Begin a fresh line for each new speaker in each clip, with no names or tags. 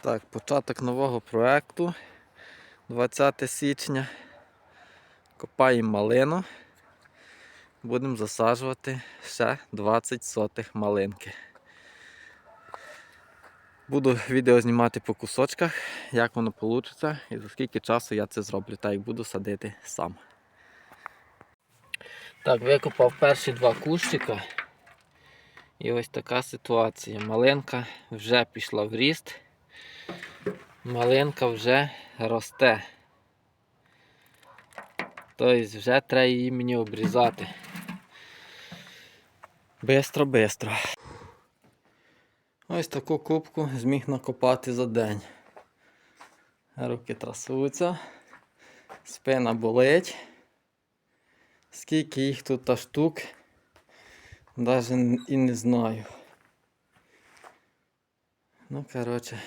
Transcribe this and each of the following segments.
Так, початок нового проекту 20 січня. Копаємо малину. Будемо засаджувати ще 20 сотих малинки. Буду відео знімати по кусочках, як воно вийде і за скільки часу я це зроблю, так як буду садити сам. Так, викопав перші два кущика. І ось така ситуація. Малинка вже пішла в ріст. Малинка вже росте. Тобто вже треба її мені обрізати. Бистро-бистро. Ось таку кубку зміг накопати за день. Руки трасуються, спина болить. Скільки їх тут та штук, навіть і не знаю. Ну, коротше,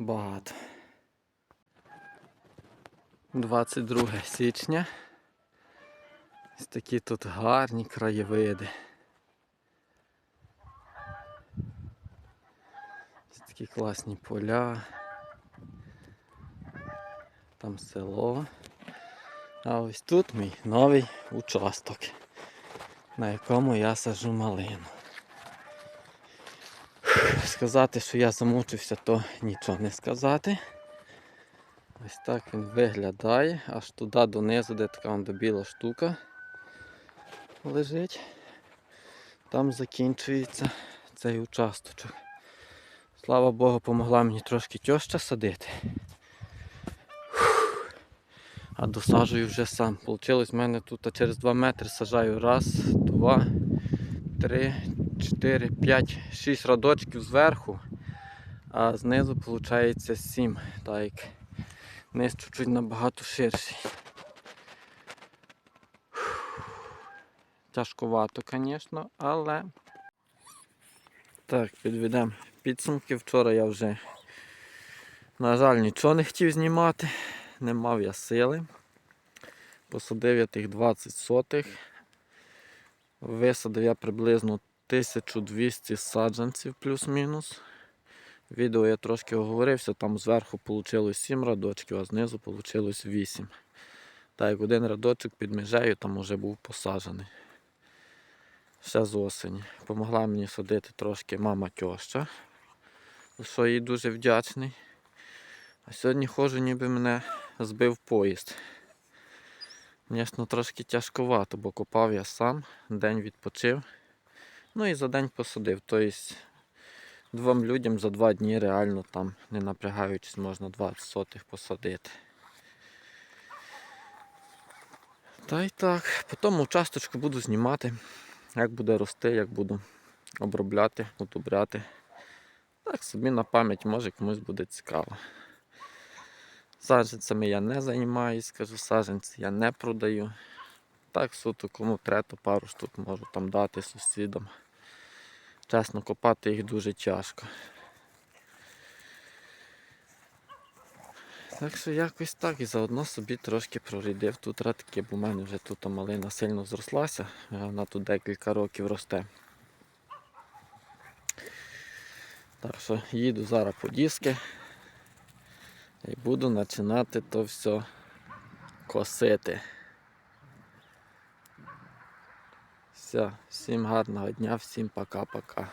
багато. 22 січня. Ось такі тут гарні краєвиди. Ось такі класні поля. Там село. А ось тут мій новий участок, на якому я сажу малину. Сказати, що я замучився, то нічого не сказати. Ось так він виглядає, аж туди донизу, де така вон біла штука лежить. Там закінчується цей участочок. Слава Богу, помогла мені трошки тьоща садити. А досаджую вже сам. Получилось в мене тут через 2 метри сажаю раз, два, три, чотири, п'ять, шість радочків зверху, а знизу виходить 7. Так низ чуть-чуть набагато ширший. Тяжковато, звісно, але так, підведемо підсумки. Вчора я вже, на жаль, нічого не хотів знімати, не мав я сили. Посадив я тих 20 сотих. Висадив я приблизно 1200 саджанців плюс-мінус. Відео я трошки оговорився, там зверху вийшло 7 радочків, а знизу вийшло 8. Так як один радочок під межею там вже був посаджений. Ще з осені. Помогла мені садити трошки мама тьоща, за що їй дуже вдячний. А сьогодні ходжу, ніби мене збив поїзд. Звісно, трошки тяжковато, бо копав я сам, день відпочив. Ну і за день посадив. Тобто двом людям за два дні реально там, не напрягаючись, можна 20 сотих посадити. Та й так, по тому участочку буду знімати, як буде рости, як буду обробляти, удобряти. Так собі на пам'ять, може комусь буде цікаво. Саджанцями я не займаюсь, скажу, саджанці я не продаю. Так суто кому треба, то пару штук можу там дати сусідам. Чесно, копати їх дуже тяжко. Так що якось так і заодно собі трошки прорядив тут радки, бо в мене вже тут малина сильно зрослася, вона тут декілька років росте. Так що їду зараз по диски і буду починати то все косити. Все, всім гарного дня, всім пока-пока.